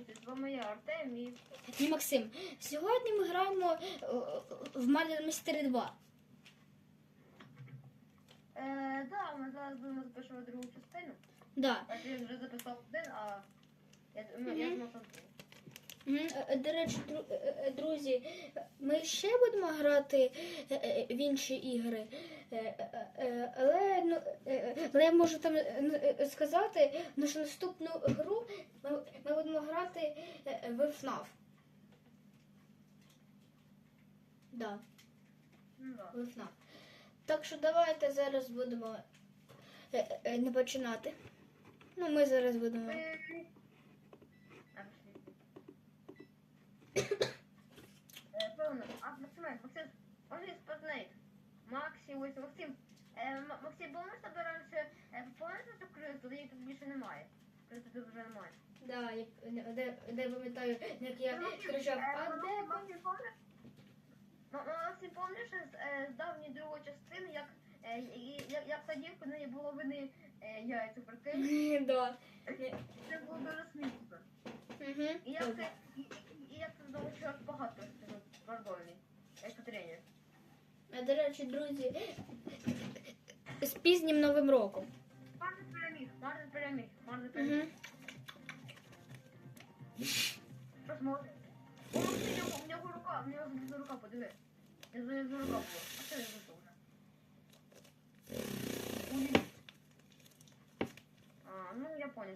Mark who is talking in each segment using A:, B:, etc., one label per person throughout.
A: друзі, з вами я Артем і
B: І Максим. Сьогодні ми граємо е, в Mario Mystery 2.
A: е, да, ми зараз будемо запишемо другу частину.
B: Да.
A: А ти вже записав один, а я, ну, я
B: Мгм.
A: думав, там три.
B: Мгм. Е, До речі, дру- е, е, друзі, ми ще будемо грати е, е, в інші ігри. Е, е, е, Але, ну, е, е, але я можу там е, е, сказати, ну, що наступну гру ми, будемо грати е, е, в FNAF. Да,
A: Ну,
B: в FNAF. Так що давайте зараз будемо е, е, не починати. Ну, ми зараз будемо.
A: Е, а, пішли. Е, а Максиме, Максим, може спознай. Максі, ось Максим. Е, Максим, помниш тебе раніше, е, пам'ятаєш цю крису, її тут більше немає. Криси тут вже немає.
B: Да, як, де, де пам'ятаю, як я кричав, а
A: Максим,
B: де
A: Максим, помниш? М- М- Максим, помниш з е, з давньої другої частини, як, е, і- як, як дівка, в неї було видно е, яйця, прикинь?
B: Да.
A: Це було дуже смішно.
B: Угу.
A: І як це, і, і, і як це здалося, багато ну, пардонний, як це тренер.
B: А до речі, друзі, з пізнім Новим роком.
A: Марти переміг, Марти переміг, Марти переміг.
B: Угу.
A: Що смотри? О, у нього, у нього рука, у нього знизу рука, подиви. Знизу рука була. А що він вийшов вже? Ой. А, ну я понял.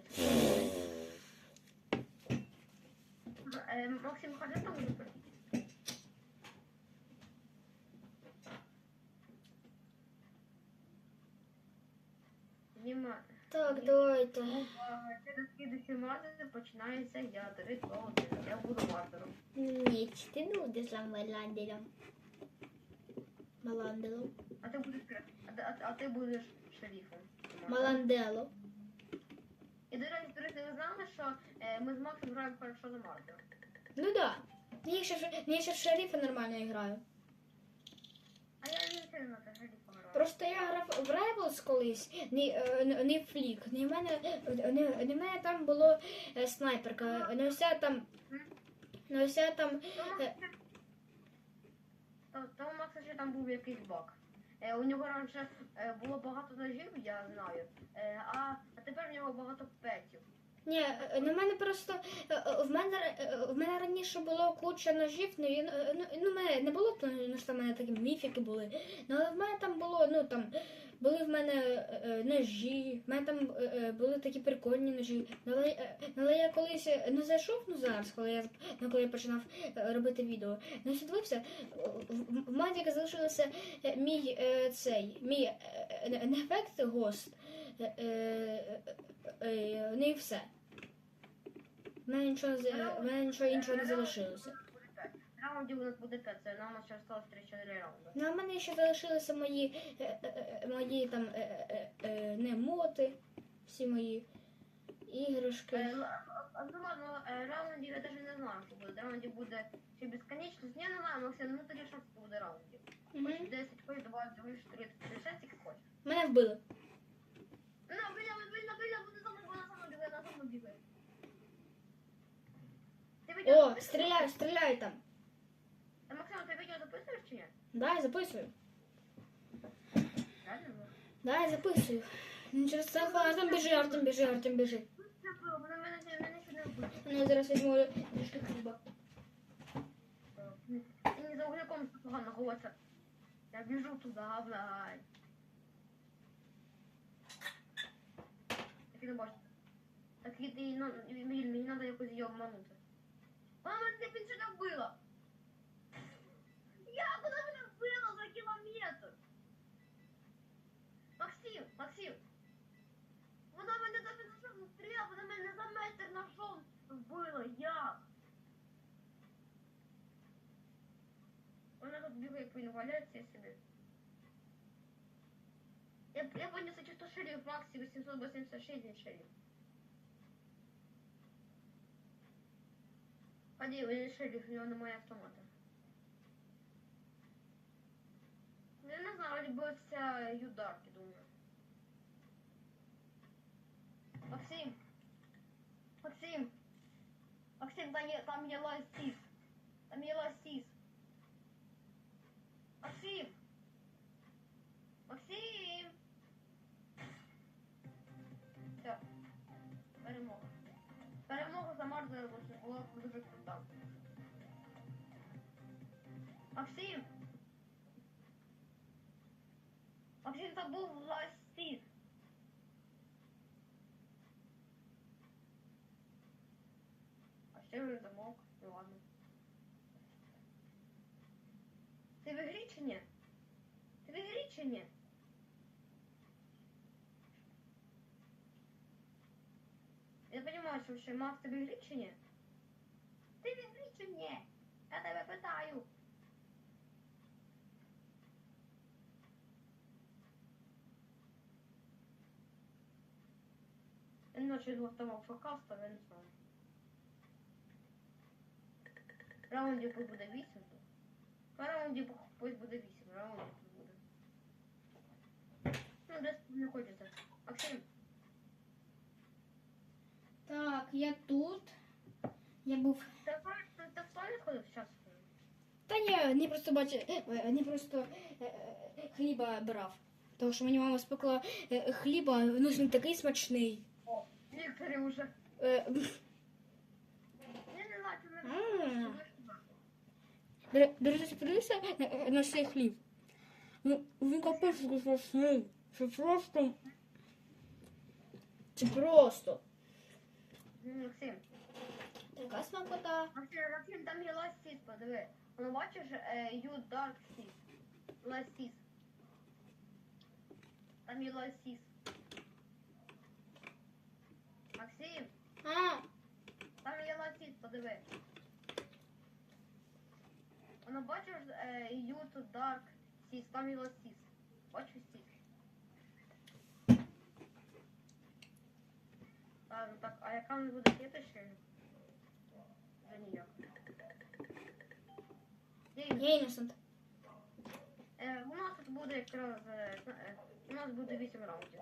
A: Е, Максим, ходи там випити. Знімай.
B: Так, давайте.
A: Увага, через слідуючі мати починається я, три, два. Я буду мартером.
B: Ні, ти не будеш за Маланделем. Маланделом.
A: А ти будеш а, а, а ти будеш шерифом.
B: Маландело.
A: І до речі, друзі, ви знали, що е, ми з Максом граємо хорошо за мартером.
B: Ну да. Я ще, я ще в шерифа нормально граю.
A: А я не сильно за шерифом граю.
B: Просто я грав в Rebels колись, не, не, не Флік. Не в мене, не, не в мене там було е, снайперка. Не вся там. Не вся там.
A: У
B: Е,
A: Макса- то у Макса ще там був якийсь баг. Е, у нього раніше було багато ножів, я знаю, а, а тепер у нього багато петів.
B: Ні, е, ну мене просто е, е, в мене е, в мене раніше було куча ножів, ну е, ну, ну мене не було ну, що в мене такі міфіки були. Ну але в мене там було, ну там були в мене е, е, ножі, в мене там е, е, були такі прикольні ножі. Ну, Але, е, ну, але я колись е, ну зайшов, ну зараз, коли я ну, коли я починав е, робити відео, ну дивився, в, мене залишилося е, мій е, цей, мій е, е, не ефект гост. Е, е, е, е, ну і все. В мене нічого, в мене нічого іншого не залишилося.
A: Раундів у нас буде 5, це нам ще осталось 3-4 раунди.
B: Ну, а в мене ще залишилися мої, е, е, е, мої там е, е, е, не моти, всі мої іграшки.
A: Е, л- а, Ну ладно, е, раундів я навіть не знаю, що буде. Раундів буде ще безконечність. Я не знаю, Максим, ну тоді що буде раундів.
B: Мгм.
A: 10, хоч 20, хоч 30, 36, як хочеш.
B: Мене вбили.
A: Ну, біля, біля, біля, вона мною бігає, вона мною бігає.
B: О, стріляй, стріляй там.
A: Е, Максим, ти відео записуєш чи ні?
B: Да, я записую.
A: Реально?
B: Да, я записую. Ну, Через телефон, Артем біжи, Артем біжи, Артем біжи.
A: Це було, вона мене, мене ще не.
B: Ну, я зараз візьму трішки хліба.
A: І не за угляком погано голоса. Я біжу туди, блядь. Так і не бачу. Так і ти, ну, Еміль, мені треба якось її обманути. Мама, ти він ще не вбила. Я куди мене вбила за кілометр? Максим, Максим. Вона мене навіть на що стріляла, вона мене за метр на що вбила. Як? Вона тут бігає, як він валяється собі. Я, я понесу чисто шериф Максі 886 він шериф. Ходи, він шериф, у нього немає автомата. Я не знаю, либо ця юдарки, думаю. Максим! Максим! Максим, там є, там є ластіс. Там є ластіс. Ластіс. А ще вже замовк. Ну ладно. Ти в ігрі чи ні? Ти в ігрі чи ні? Я розумію, що ще Макс ти в ігрі чи ні? Ти в ігрі чи ні? Я тебе питаю. Він ночі готував фокаст, а він не знаю. Раундів тут буде 8. По раунді пусть буде 8, раундів тут буде. Ну, десь не хочеться. Максим,
B: Так, я тут. Я був.
A: ти ти- ти в туалет ходив зараз?
B: Та ні, не просто бачу, не просто е, е, хліба брав. Тому що мені мама спекла е, хліба, ну він такий смачний.
A: О, Вікторі вже.
B: Е,
A: Я не знаю, чи
B: А.
A: не
B: До до речі, подивися на, на цей хліб. Ну, він капець такий смачний. Це просто. Це просто.
A: Максим,
B: Така смакота.
A: Максим, Максим, там є ластіс, подиви. Ну, бачиш, е, you dark sis. Ластіс. Там є ластіс. Максим,
B: А,
A: там є ластіс, подиви. Ну, бачиш, е, to dark там є ластіс. Бачиш сіс? Так, ну так, а яка не буде клеточка? Вже ніяк. Є
B: я іносент.
A: Е, у нас тут буде якраз е, е, у нас буде 8 раундів.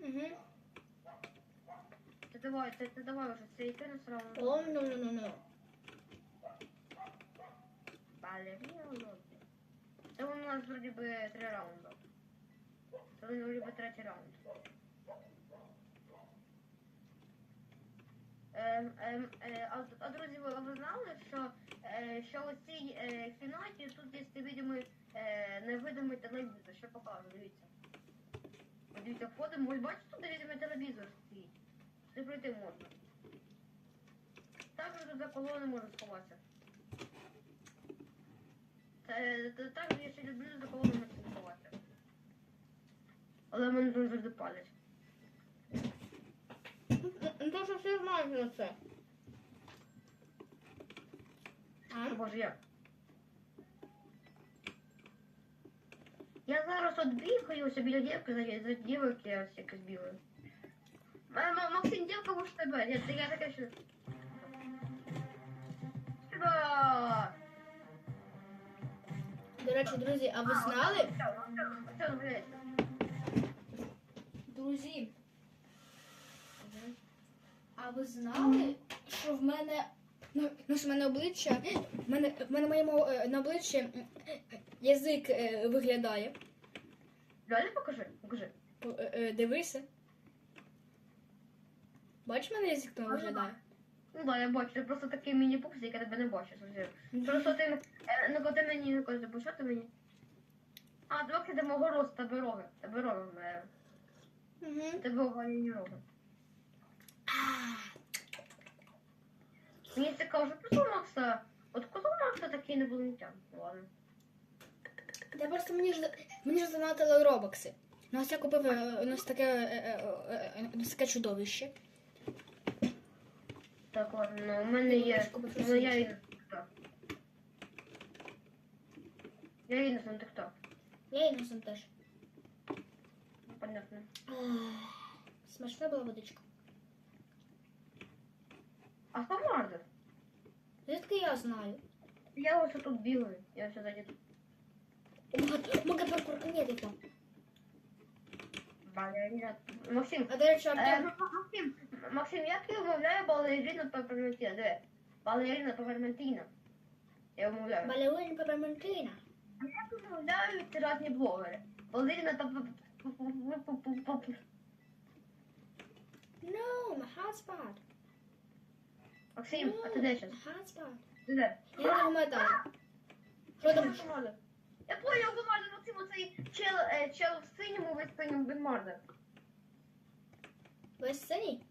B: Угу.
A: Ти давай, ти, ти давай вже цей теніс раунд.
B: О, ну, ну, ну, ну.
A: Балерина. Це у нас вроді би 3 раунди. Це вроді би третій раунд. Ем, ем, е, а, а друзі, ви, ви знали, що, е, що у цій е, кімнаті тут є невидимий, е, невидимий телевізор, що покажу, дивіться. Дивіться, входимо, ось бачите, тут невидимий телевізор стоїть. Не пройти можна. Також тут за колони можна сховатися. Це, це так, я ще люблю за колонами сховатися. Але мене дуже завжди палять.
B: Ну, то, що всі знають про це.
A: О, Боже, як? Я зараз от бігаюся біля дівки, за, дівки я ось якось бігаю. Максим, дівка в тебе. Я, я таке що... Сюда!
B: До речі, друзі, а ви знали?
A: Що.
B: Друзі, а ви знали, що в мене. Ну, ну, що в мене обличчя. В мене, в мене моєму е, на обличчі е, язик е, виглядає.
A: Далі покажи, покажи.
B: Е, е, Дивися. Бачиш, мене язик там виглядає?
A: Ну да, я бачу, ти просто такий міні-пупс, який я тебе не бачу. совсем. Просто ти, е, ну коли ти мені не кажеш, бо що ти мені? А, трохи до мого росту, тебе роги. Тебе роги в мене.
B: Угу.
A: Тебе оголені роги. Мені цікаво, що просто Макса, от коли Макса такий не було ніття. Ладно.
B: Я просто мені ж мені ж робокси. Ну, ось я купив е, таке, е, е, е, у нас таке чудовище.
A: Так, ладно, ну, у мене є, ну я і так. Я і на так.
B: Я іносент теж.
A: Понятно.
B: Ах, Смачна була водичка.
A: А хто Мардер?
B: Звідки я знаю?
A: Я ось тут бігаю. Я ось сюди йду.
B: Мага паркур, ні, ти там.
A: Балерина. Максим,
B: А до речі,
A: Е,
B: Артем,
A: ну, Максим, Максим, як я вимовляю балерина Пепперментіна? Диви. Балерина Пепперментіна. Я вимовляю.
B: Балерина Пепперментина.
A: А як вимовляють різні блогери? Балерина Пепперментіна.
B: No, my hotspot.
A: Максим, а ти де зараз?
B: My.
A: Ти де?
B: Я не пам'ятаю. Що там?
A: Я понял, Бумарда, Максим, оцей чел, е, чел в синьому, весь синьому Бумарда.
B: Весь синій?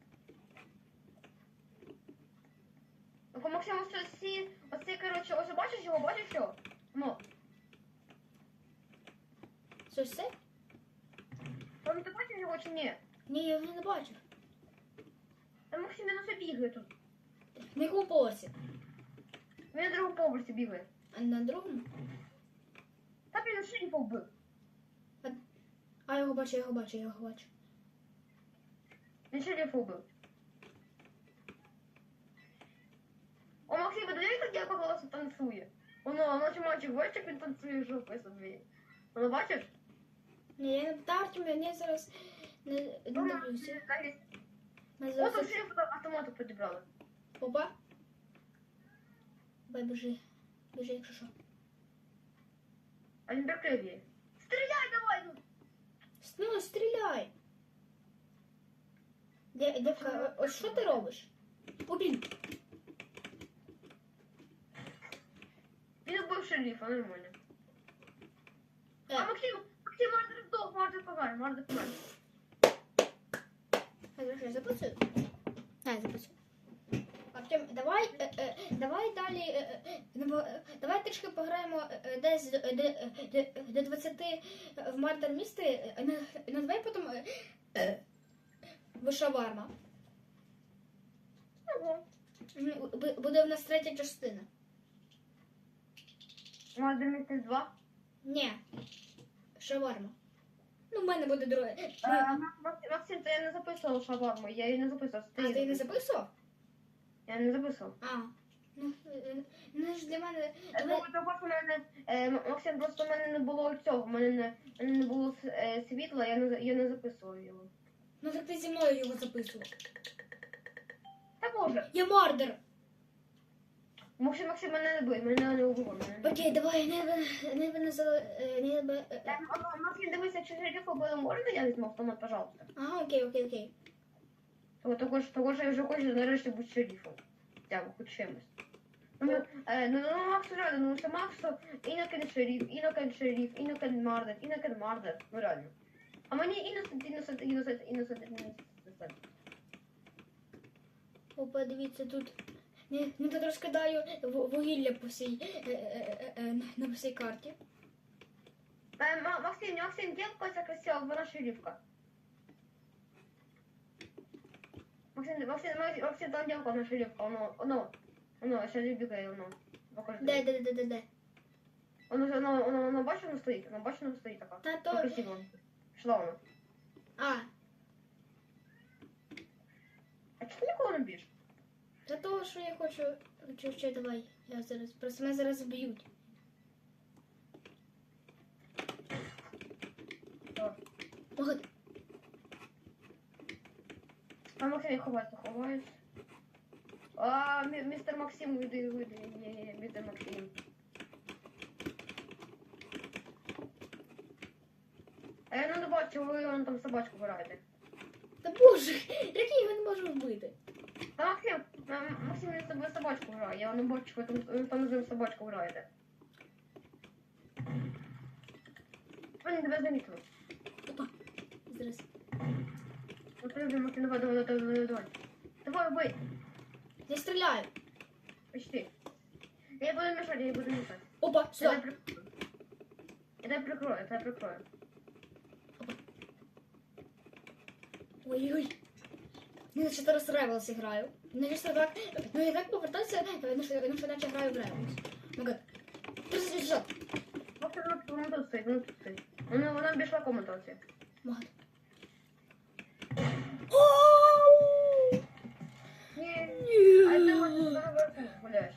A: Ну, Максим, ось ці, оцей, коротше, ось бачиш його, бачиш його? Ну,
B: це?
A: там ти бачиш його чи ні?
B: Ні, я його не бачив.
A: Та Максим, він усе бігає тут.
B: На якому поверсі?
A: Він на другому поверсі бігає.
B: А на другому?
A: Та він шерифа вбив.
B: А, я його бачу, я його бачу, я його бачу.
A: Він шерифа вбив. О, Максим, подивись, як я голосу танцює. Воно, наче мальчик, як він танцює жопою собі. Воно бачиш?
B: Ні, я не Артем, я зараз не, дивлюся. Ми
A: О,
B: зараз...
A: там автомату підібрали.
B: Опа. Давай, біжи. Біжи, якщо що.
A: А він прикрив її. Стріляй давай! ну!
B: Ну, стріляй. Де, Девка, ось що ти робиш? О, блін.
A: Він вбив шерифа, нормально. А
B: Е,
A: Максим, Максим, Мардер здох, Мардер помер, Мардер помер.
B: я вже записую. А, я записую. Артем, давай, е, е, давай далі, е, е, ну, е, давай трішки пограємо е, е, десь е, де, де, де 20 в Мардер місті. Е, на- Назвай потім е, е. М, бу- Буде в нас третя частина.
A: Мардер місяць два.
B: Ні. Шаварма. Ну, в мене буде друге.
A: Е,
B: Ну,
A: Мак- Максим, це я не записував шаварму, я її не записував.
B: а ти не записував?
A: Я не записував.
B: А. Ну, е, ну ж для мене.
A: Е, Ну, що в мене, е, М- Максим, просто в мене не було цього, в мене не, в мене не було с- е, світла, я не, за- я не записував його.
B: Ну так ти зі мною його записував.
A: Та боже,
B: Я мардер.
A: Максим, Максим, мене не бий, мене не убивай.
B: Окей, давай, не не не за не б- е,
A: Е, Максим, дивись, якщо шерифа буде, можна я візьму автомат, пожалуйста?
B: Ага, окей, окей, окей.
A: Того, того, ж- того, що я вже хочу нарешті бути шерифом. Б хоч чимось. Ну, е, ну, ну, Максу реально, ну, це Максу Інокен шериф, Інокен шериф, Інокен мардер, Інокен мардер, ну реально. А мені іносент, іносент, іносент, іносент, іносент.
B: Опа, дивіться, тут не, не тут розкидаю в- вугілля по всій е, е, е, на всій карті.
A: Максим, Максим, дівка ця красива, вона шерифка. Максим, Максим, Максим, Максим, там дівка, вона шерифка, воно, воно, воно, ще не бігає, воно.
B: Де, де, де, де, де?
A: Воно, воно, воно, воно, бачиш, воно стоїть, воно, бачиш, воно стоїть така.
B: Та
A: Ну,
B: то.
A: красиво. Пішла вона.
B: А,
A: А чого ти нікого не б'єш?
B: Для того, що я хочу. Хочу ще давай. Я зараз. Просто мене зараз вб'ють. Погоди.
A: А Максим як ховається, ховається. А, мі- містер Максим, вийди, вийди. Ні, ні, містер Максим. А я не бачу, ви вон там собачку граєте.
B: Та боже, як я його не можу вбити?
A: Та Максим, М- Максим він з тобою собачку грає, я бачу, ви там, там з ним собачку граєте. Вони тебе замітили.
B: Опа. Зараз.
A: Ну, ти, Максим, давай, давай, давай, давай, давай. Давай, бий.
B: Я стріляю.
A: Почти. Я буду мешать, я буду мешать.
B: Опа,
A: Я
B: сюди.
A: прикрою. Я тебя прикрою, я тебя прикрою.
B: Ой-ой. Ну, я ще зараз Rivals граю. Ну, я ще так, ну, я так повертаюся, ну, що, ну, що наче граю в Rivals. Ну, гад. 360.
A: Вот она, вона тут стоїть, вона тут стоїть. Вона, вона обійшла комутацію.
B: Магад.
A: Ні. А ти вот тут наверху гуляєш.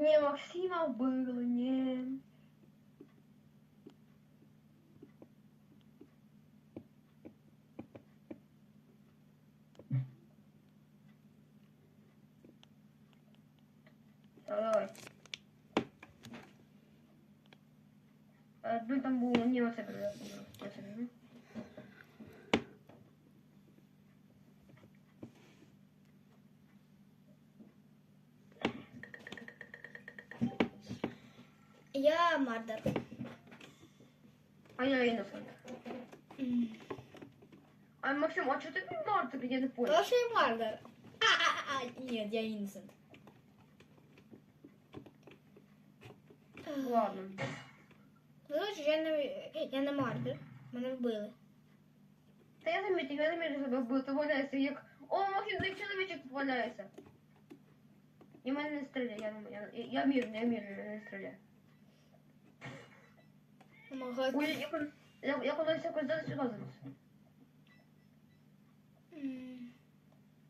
A: Не Максима вбили, ні. Ой. Одну там вот это оце
B: прилетіло. Мардер.
A: А я Іносент.
B: М.
A: А Максим, а чого ти не Мартер? Я не понял.
B: Что я Мардер. А, а, а, нет, я Инсент.
A: Ладно.
B: Короче, я не, я не Мардер. Мене вбили.
A: Та я замітив, я замітив себе вбив, ти валяєшся як... О, Максим, той чоловічок валяється. І мене не стріляє, я, не- я, я, я мирний, я мирний, мене не стріляє.
B: Помагати.
A: Ой, я, коли- я, я колись якось зараз сюди зараз.
B: М.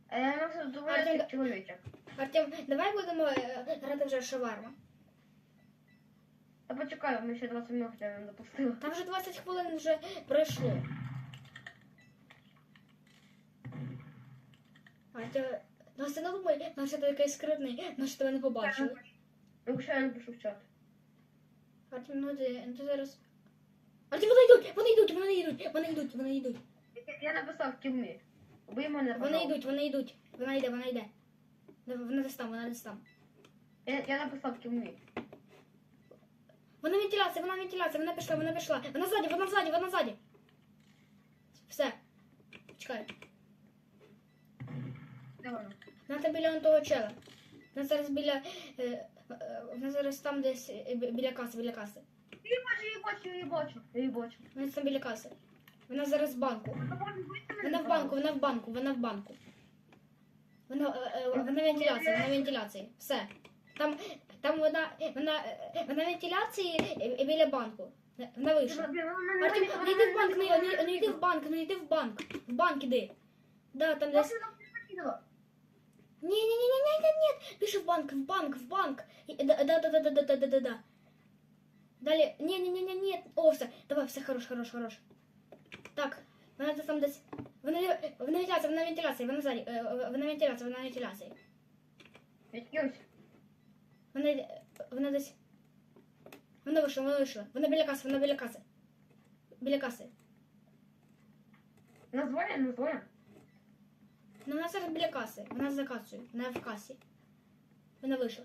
A: А я тут валяється
B: Артем,
A: як чоловічок.
B: Артем, давай будемо е, грати вже шаварма.
A: Та почекай, ми ще 20 минут я не допустила.
B: Там вже 20 хвилин вже пройшло. Артем, ну все одно думай, ну що ти якийсь скритний, ну що тебе не побачили.
A: Якщо я напишу в чат.
B: Артем, ну ти, ти зараз. Артем, вони йдуть, вони йдуть, вони йдуть, вони йдуть, вони йдуть.
A: Я, написав ківни. Убий мене,
B: Вони йдуть, вони йдуть. Вона йде, вона йде. Вона десь там, вона десь там.
A: Я, я написав ківни.
B: Вона вентиляція, вона вентиляція, вона пішла, вона пішла. Вона ззаді, вона ззаді, вона ззаді. Все. Чекай.
A: Де вона?
B: Вона там біля он того чела. Вона зараз біля. е, е, Вона зараз там десь е, бі- біля каси, біля каси.
A: Бачу, її бачу, я її бачу.
B: Вона там біля каси. Вона зараз в банку.
A: Вона мене,
B: Вона в банку, вона в банку, вона в банку. Вона, е, е, вона вентиляція, вона вентиляції. Все. Там, там вона, вона, е, вона вентиляції е, біля банку. Вона вийшла. Артем, не йди в банк, не, не, не йди в банк, не йди в банк. В банк іди. Да, там десь. Ні, ні, ні, ні, ні, ні, ні. Пиши в банк, в банк, в банк. І- Да, да, да, да, да, да, да, да, да. Далее. Не-не-не-не, нет. О, все. Давай, все, хорош, хорош, хорош. Так, надо там дать. Вы на, э, вы на вентиляции, вы на вентиляции, вы на сзади. Э,
A: э,
B: вы на вентиляции, вы на вентиляции. Вы на, вы десь. Вы на вышли, вы на вышли. На біля каси, вы на біля каси. Біля каси.
A: Назвоє, назвоє.
B: Ну, у нас біля каси. Вона за касою, вона в касі. Вона вийшла.